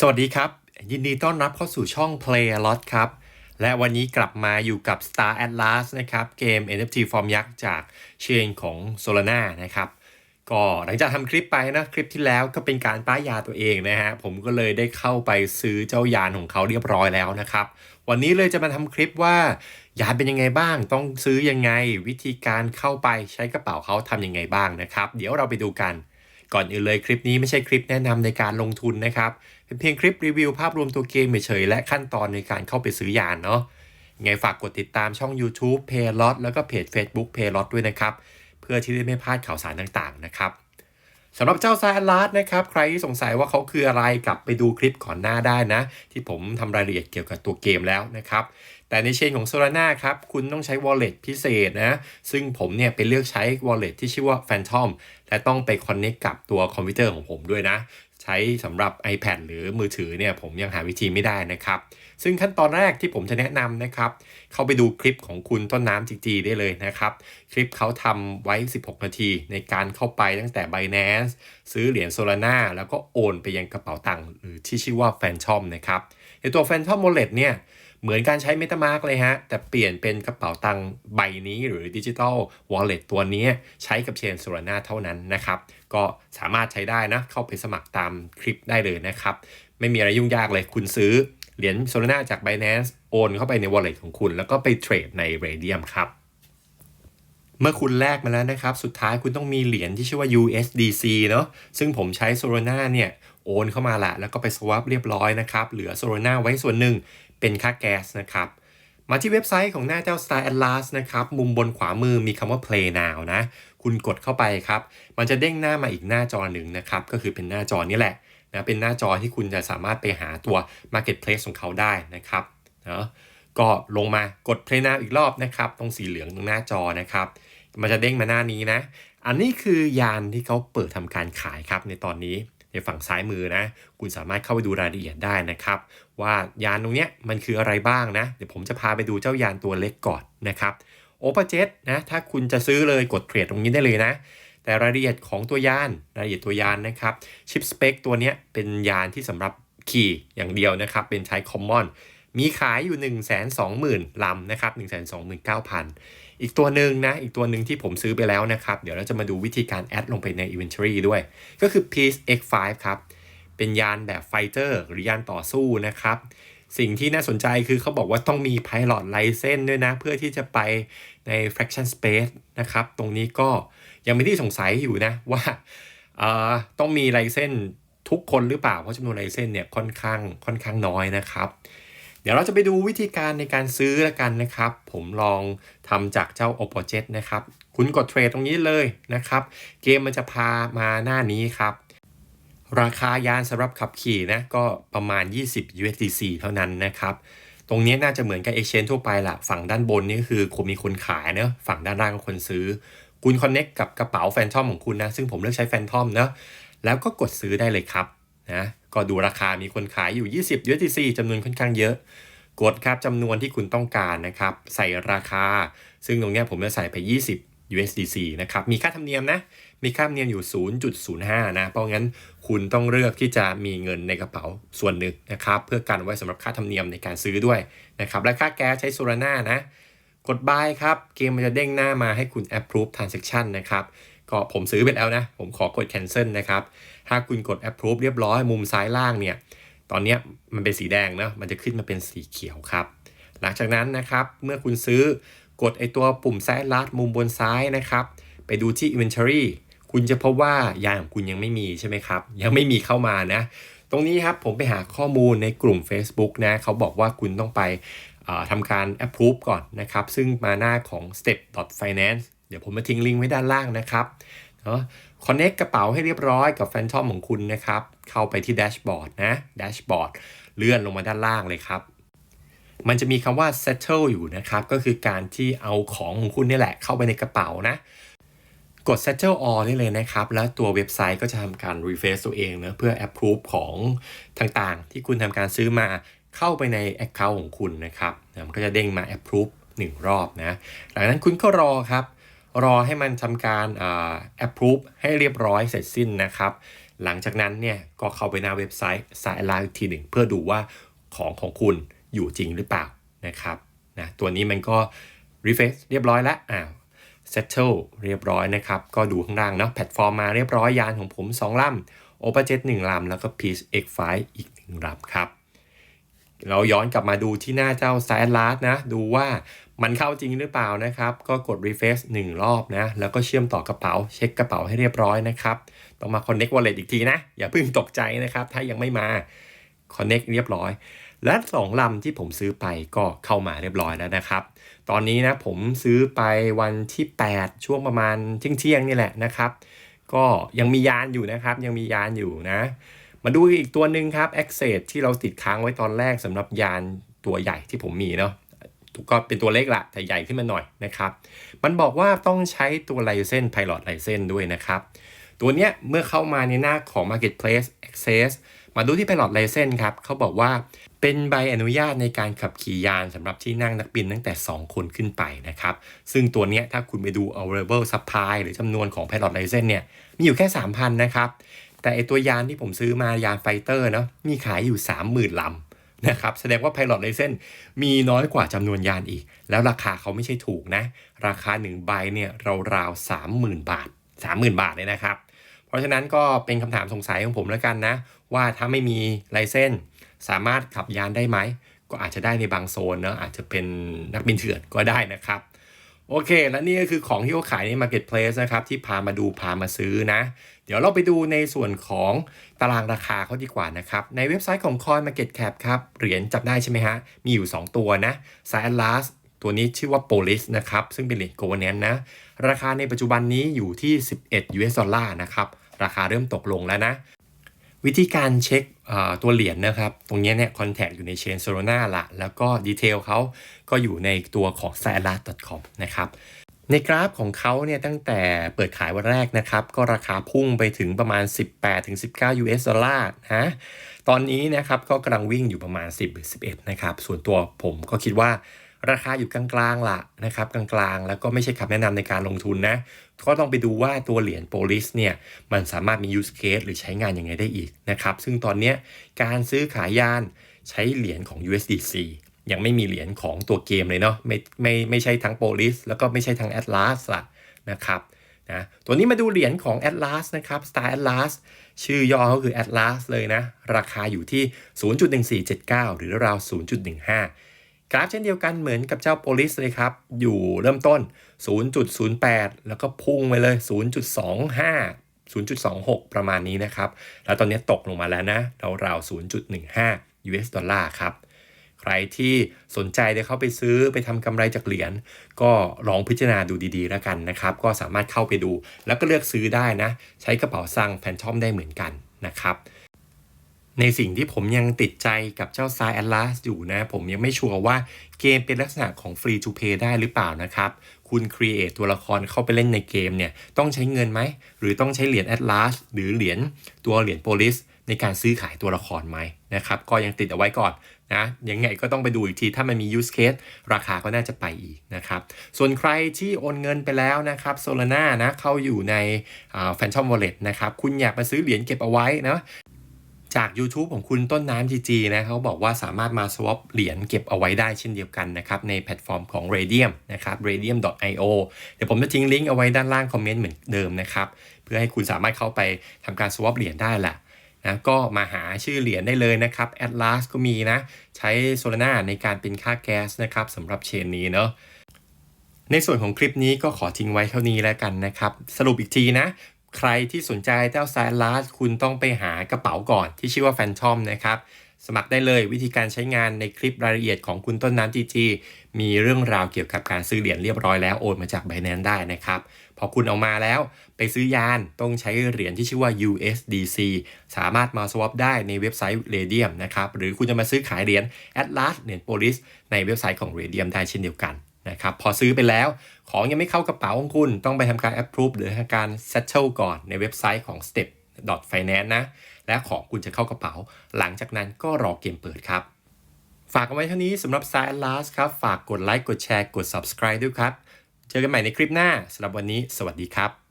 สวัสดีครับ ยินดีต้อนรับเข้าสู่ช่อง Play a Lot ครับ และวันนี้กลับมาอยู่กับ Star Atlas นะครับ เกม NFT ฟอร์มยักษ์จากเชนของ Solana นะครับ ก็หลังจากทำคลิปไปนะ คลิปที่แล้วก็เป็นการป้ายยาตัวเองนะฮะ ผมก็เลยได้เข้าไปซื้อเจ้ายานของเขาเรียบร้อยแล้วนะครับ วันนี้เลยจะมาทำคลิปว่ายานเป็นยังไงบ้าง ต้องซื้อยังไง วิธีการเข้าไปใช้กระเป๋าเขาทำยังไงบ้างนะครับ เดี๋ยวเราไปดูกัน ก่อนอื่นเลยคลิปนี้ไม่ใช่คลิปแนะนำในการลงทุนนะครับ เป็นเพียงคลิปรีวิวภาพรวมตัวเกมเฉยๆและขั้นตอนในการเข้าไปซื้อยานเนาะยังไงฝากกดติดตามช่อง YouTube p a y l o t แล้วก็เพจ Facebook p a y l o t ด้วยนะครับ เพื่อที่จะไม่พลาดข่าวสารต่างๆนะครับสำหรับเจ้าซาลาร์นะครับ ใครที่สงสัยว่าเขาคืออะไรกลับไปดูคลิปก่อนหน้าได้นะ ที่ผมทำรายละเอียดเกี่ยวกับตัวเกมแล้วนะครับ แต่ในเชนของ Solana ครับ คุณต้องใช้ wallet พิเศษนะ ซึ่งผมเนี่ยไปเลือกใช้ wallet ที่ชื่อว่า Phantom และต้องไป connect กับตัวคอมพิวเตอร์ของผมด้วยนะ ใช้สำหรับ iPad หรือมือถือเนี่ยผมยังหาวิธีไม่ได้นะครับ ซึ่งขั้นตอนแรกที่ผมจะแนะนำนะครับ เข้าไปดูคลิปของคุณต้นน้ำจีจีได้เลยนะครับ คลิปเขาทำไว้ 16 นาทีในการเข้าไปตั้งแต่ Binance ซื้อเหรียญ Solana แล้วก็โอนไปยังกระเป๋าตังค์หรือที่ชื่อว่า Phantom นะครับในตัว Phantom Wallet เนี่ยเหมือนการใช้ MetaMask เลยฮะ แต่เปลี่ยนเป็นกระเป๋าตังค์ใบนี้หรือ Digital Wallet ตัวนี้ใช้กับเชน Solana เท่านั้นนะครับก็สามารถใช้ได้นะ เข้าไปสมัครตามคลิปได้เลยนะครับ ไม่มีอะไรยุ่งยากเลยคุณซื้อเหรียญ Solana จาก Binance โอนเข้าไปใน Wallet ของคุณ แล้วก็ไปเทรดใน Radium ครับเมื่อคุณแลกมาแล้วนะครับ สุดท้ายคุณต้องมีเหรียญที่ชื่อว่า USDC เนาะซึ่งผมใช้ Solana เนี่ย โอนเข้ามาละ แล้วก็ไป swap เรียบร้อยนะครับ เหลือ Solana ไว้ส่วนหนึ่งเป็นค่าแก๊สนะครับ มาที่เว็บไซต์ของหน้าเจ้า Star Atlas นะครับ มุมบนขวามือมีคำว่า Play Now นะ คุณกดเข้าไปครับ มันจะเด้งหน้ามาอีกหน้าจอหนึ่งนะครับ ก็คือเป็นหน้าจอนี้แหละนะ เป็นหน้าจอที่คุณจะสามารถไปหาตัว Marketplace ของเขาได้นะครับเนาะก็ลงมากด Play Now อีกรอบนะครับ ตรงสีเหลืองตรงหน้าจอนะครับ มันจะเด้งมาหน้านี้นะ อันนี้คือยานที่เขาเปิดทำการขายครับในตอนนี้ ในฝั่งซ้ายมือนะ คุณสามารถเข้าไปดูรายละเอียดได้นะครับ ว่ายานตรงเนี้ยมันคืออะไรบ้างนะ เดี๋ยวผมจะพาไปดูเจ้ายานตัวเล็กก่อนนะครับโอเปอร์เจ็ตนะถ้าคุณจะซื้อเลยกดเทรดตรงนี้ได้เลยนะ แต่รายละเอียดของตัวยานรายละเอียดตัวยานนะครับชิปสเปคตัวเนี้ยเป็นยานที่สำหรับขี่อย่างเดียวนะครับ เป็นใช้คอมมอนมีขายอยู่ 1 2 0 0 0 0ลำนะครับ 1 2 9 0 0 0 อีกตัวหนึ่งนะ อีกตัวหนึ่งที่ผมซื้อไปแล้วนะครับ เดี๋ยวเราจะมาดูวิธีการแอดลงไปใน Inventory ด้วย ก็คือ Peace X5 ครับ เป็นยานแบบไฟเตอร์หรือยานต่อสู้นะครับ สิ่งที่น่าสนใจคือเขาบอกว่าต้องมี Pilot License ด้วยนะ เพื่อที่จะไปใน Fraction Space นะครับ ตรงนี้ก็ยังไม่ที่สงสัยอยู่นะว่าต้องมีไลเซนทุกคนหรือเปล่า เพราะจำนวนไลเซนเนี่ยค่อนข้างค่อนข้างน้อยนะครับ ดี๋ยวเราจะไปดูวิธีการในการซื้อแล้วกันนะครับ ผมลองทำจากเจ้า o p p o j e t นะครับ คุณกดเทรดตรงนี้เลยนะครับ เกมมันจะพามาหน้านี้ครับ ราคายานสำหรับขับขี่นะก็ประมาณ 20 USDC เท่านั้นนะครับ ตรงนี้น่าจะเหมือนกับ Exchange ทั่วไปละฝั่งด้านบนนี่คือคุณมีคนขายเนะฝั่งด้านล่างก็คนซื้อ คุณ Connect กับกระเป๋าแฟนทอมของคุณนะ ซึ่งผมเลือกใช้แฟนทอมนะแล้วก็กดซื้อได้เลยครับนะ ก็ดูราคามีคนขายอยู่ 20 USDC จำนวนค่อนข้างเยอะ กดครับจำนวนที่คุณต้องการนะครับ ใส่ราคา ซึ่งตรงนี้ผมจะใส่ไป 20 USDC นะครับ มีค่าธรรมเนียมนะ มีค่าธรรมเนียมอยู่ 0.05 นะ เพราะงั้นคุณต้องเลือกที่จะมีเงินในกระเป๋าส่วนหนึ่งนะครับ เพื่อกันไว้สำหรับค่าธรรมเนียมในการซื้อด้วยนะครับ และค่าแก๊สใช้โซลาร่านะ กด buy ครับ เกมมันจะเด้งหน้ามาให้คุณ approve transaction นะครับ ก็ผมซื้อไปแล้วนะ ผมขอกด cancel นะครับ ถ้าคุณกด approve เรียบร้อยมุมซ้ายล่างเนี่ย ตอนนี้มันเป็นสีแดงนะมันจะขึ้นมาเป็นสีเขียวครับ หลังจากนั้นนะครับ เมื่อคุณซื้อกดไอตัวปุ่มซ้ายลัดมุมบนซ้ายนะครับ ไปดูที่ inventory คุณจะพบว่ายานของคุณยังไม่มีใช่ไหมครับ ยังไม่มีเข้ามานะ ตรงนี้ครับผมไปหาข้อมูลในกลุ่ม Facebook นะเขาบอกว่าคุณต้องไปทำการ approve ก่อนนะครับ ซึ่งมาหน้าของ step finance เดี๋ยวผมมาทิ้งลิงก์ไว้ด้านล่างนะครับเนาะ connect กระเป๋าให้เรียบร้อยกับแฟนทอมของคุณนะครับ เข้าไปที่แดชบอร์ดนะแดชบอร์ดเลื่อนลงมาด้านล่างเลยครับ มันจะมีคำว่า settle อยู่นะครับ ก็คือการที่เอาของของคุณนี่แหละ เข้าไปในกระเป๋านะกด settle all ได้เลยนะครับ แล้วตัวเว็บไซต์ก็จะทำการ refresh ตัวเองนะเพื่อ approve ของต่างๆ ที่คุณทำการซื้อมาเข้าไปใน account ของคุณนะครับมันก็จะเด้งมา approve 1 รอบนะ หลังนั้นคุณก็รอครับ รอให้มันทำการ approve ให้เรียบร้อยเสร็จสิ้นนะครับ หลังจากนั้นเนี่ยก็เข้าไปหน้าเว็บไซต์ s i l a อีกทีหนึ่งเพื่อดูว่าของของคุณอยู่จริงหรือเปล่านะครับนะตัวนี้มันก็ refresh เรียบร้อยแล้วอ้า settle เรียบร้อยนะครับ ก็ดูข้างล่างเนาะแพลตฟอร์มมาเรียบร้อยยานของผม 2ลำ o p e r j e t 1ลำ แล้วก็ Peace X5 อีก 1ลำครับ เราย้อนกลับมาดูที่หน้าเจ้า s i l a s นะ ดูว่า มันเข้าจริงหรือเปล่านะครับ ก็กด refresh 1 รอบนะ แล้วก็เชื่อมต่อกระเป๋า เช็คกระเป๋าให้เรียบร้อยนะครับ ต้องมา connect wallet อีกทีนะ อย่าเพิ่งตกใจนะครับ ถ้ายังไม่มา connect เรียบร้อย และ 2 ลำที่ผมซื้อไปก็เข้ามาเรียบร้อยแล้วนะครับ ตอนนี้นะผมซื้อไปวันที่ 8 ช่วงประมาณเที่ยงๆนี่แหละนะครับ ก็ยังมียานอยู่นะครับ ยังมียานอยู่นะ มาดูอีกตัวหนึ่งครับ Access ที่เราติดค้างไว้ตอนแรกสำหรับยานตัวใหญ่ที่ผมมีเนาะ ก็เป็นตัวเล็กละแต่ใหญ่ขึ้นมาหน่อยนะครับ มันบอกว่าต้องใช้ตัว License Pilot License ด้วยนะครับ ตัวเนี้ยเมื่อเข้ามาในหน้าของ Marketplace Access มาดูที่ Pilot License ครับเขาบอกว่าเป็นใบอนุญาตในการขับขี่ยานสำหรับที่นั่งนักบินตั้งแต่ 2 คนขึ้นไปนะครับ ซึ่งตัวเนี้ยถ้าคุณไปดู available supply หรือจำนวนของ Pilot License เนี่ย มีอยู่แค่ 3,000 นะครับ แต่ไอตัวยานที่ผมซื้อมายานไฟเตอร์เนาะมีขายอยู่ 30,000ลำ นะครับแสดงว่า Pilot License มีน้อยกว่าจำนวนยานอีก แล้วราคาเขาไม่ใช่ถูกนะ ราคา1ใบเนี่ยราวๆ30,000บาท 30,000 บาทเลยนะครับ เพราะฉะนั้นก็เป็นคำถามสงสัยของผมแล้วกันนะ ว่าถ้าไม่มีไลเซนสามารถขับยานได้ไหม ก็อาจจะได้ในบางโซนเนะอาจจะเป็นนักบินเถื่อนก็ได้นะครับ โอเค และนี่ก็คือของที่เขาขายใน Marketplace นะครับ ที่พามาดูพามาซื้อนะ เดี๋ยวเราไปดูในส่วนของตารางราคาเขาดีกว่านะครับ ในเว็บไซต์ของ Coin Market Cap ครับ เหรียญจับได้ใช่ไหมฮะ มีอยู่ 2 ตัวนะ s i l a s ตัวนี้ชื่อว่า Polis นะครับ ซึ่งเป็นเหรียญ Governance นะ ราคาในปัจจุบันนี้อยู่ที่ 11 US ดอลลาร์นะครับ ราคาเริ่มตกลงแล้วนะ วิธีการเช็ค ตัวเหรียญนนะครับ ตรงนี้เนี่ยคอนแทคอยู่ในเชนโซโลนาละแล้วก็ดีเทลเขาก็อยู่ในตัวของ s a l a d c o m นะครับในกราฟของเขาเนี่ยตั้งแต่เปิดขายวันแรกนะครับ ก็ราคาพุ่งไปถึงประมาณ 18-19 US ดอลลาร์นะตอนนี้นะครับก็กำลังวิ่งอยู่ประมาณ 10-11 นะครับ ส่วนตัวผมก็คิดว่า ราคาอยู่กลางๆล่ะนะครับกลางๆ แล้วก็ไม่ใช่คำแนะนำในการลงทุนนะ ก็ต้องไปดูว่าตัวเหรียญโพลิสเนี่ยมันสามารถมี use case หรือใช้งานยังไงได้อีกนะครับ ซึ่งตอนนี้การซื้อขายยานใช้เหรียญของ USDC ยังไม่มีเหรียญของตัวเกมเลยเนาะไม่ไม่ไม่ใช่ทั้งโพลิสแล้วก็ไม่ใช่ทั้ง Atlas ละนะครับนะตัวนี้มาดูเหรียญของ Atlas นะครับ Star Atlas ชื่อย่อเขาคือ Atlas เลยนะ ราคาอยู่ที่ 0.1479 หรือราว 0.15 กราฟเช่นเดียวกันเหมือนกับเจ้าโพลิสเลยครับ อยู่เริ่มต้น 0.08 แล้วก็พุ่งไปเลย 0.25 0.26 ประมาณนี้นะครับ แล้วตอนนี้ตกลงมาแล้วนะราวๆ0.15 US ดอลลาร์ครับ ใครที่สนใจจะเข้าไปซื้อไปทำกำไรจากเหรียญ ก็ลองพิจารณาดูดีๆแล้วกันนะครับ ก็สามารถเข้าไปดูแล้วก็เลือกซื้อได้นะ ใช้กระเป๋าสั่งแฟนทอมได้เหมือนกันนะครับ ในสิ่งที่ผมยังติดใจกับเจ้า s าย Atlas อยู่นะ ผมยังไม่ชัวร์ว่าเกมเป็นลักษณะของ Free to Play ได้หรือเปล่านะครับ คุณ Create ตัวละครเข้าไปเล่นในเกมเนี่ย ต้องใช้เงินไหม หรือต้องใช้เหรียญ Atlas หรือเหรียญตัวเหรียญ Polis ในการซื้อขายตัวละครไหมนะครับ ก็ยังติดเอาไว้ก่อนนะยังไงก็ต้องไปดูอีกที ถ้ามันมี use case ราคาก็น่าจะไปอีกนะครับ ส่วนใครที่โอนเงินไปแล้วนะครับ Solana นะเข้าอยู่ใน Phantom Wallet นะครับ คุณอยากมาซื้อเหรียญเก็บเอาไว้นะ จาก YouTube ของคุณต้นน้ำ GG นะเขาบอกว่าสามารถมา swap เหรียญเก็บเอาไว้ได้เช่นเดียวกันนะครับ ในแพลตฟอร์มของ Radium นะครับ radium.io เดี๋ยวผมจะทิ้งลิงก์เอาไว้ด้านล่างคอมเมนต์เหมือนเดิมนะครับ เพื่อให้คุณสามารถเข้าไปทำการ swap เหรียญได้แหละนะก็มาหาชื่อเหรียญได้เลยนะครับ Atlas ก็มีนะ ใช้ Solana ในการเป็นค่าแก๊สนะครับสำหรับเชนนี้เนาะในส่วนของคลิปนี้ก็ขอทิ้งไว้เท่านี้แล้วกันนะครับ สรุปอีกทีนะ ใครที่สนใจเจ้า s ซ l a s คุณต้องไปหากระเป๋าก่อนที่ชื่อว่า Phantom นะครับสมัครได้เลยวิธีการใช้งานในคลิปรายละเอียดของคุณต้นน้ำจีจีมีเรื่องราวเกี่ยวกับการซื้อเหรียญเรียบร้อยแล้วโอนมาจาก Binance ได้นะครับ พอคุณเอามาแล้วไปซื้อยานต้องใช้เหรียญที่ชื่อว่า USDC สามารถมา swap ได้ในเว็บไซต์ Radium นะครับ หรือคุณจะมาซื้อขายเหรียญ Atlas เหรียญ Polis ในเว็บไซต์ของ Radium ได้เช่นเดียวกัน นะครับพอซื้อไปแล้ว ของยังไม่เข้ากระเป๋าของคุณต้องไปทำการ approve หรือทำการ settle ก่อนในเว็บไซต์ของ step finance นะ และของคุณจะเข้ากระเป๋า หลังจากนั้นก็รอเกมเปิดครับ ฝากเอาไว้เท่านี้สำหรับ s าย Atlas ครับ ฝากกดไลค์กดแชร์กด subscribe ด้วยครับ เจอกันใหม่ในคลิปหน้าสำหรับวันนี้ สวัสดีครับ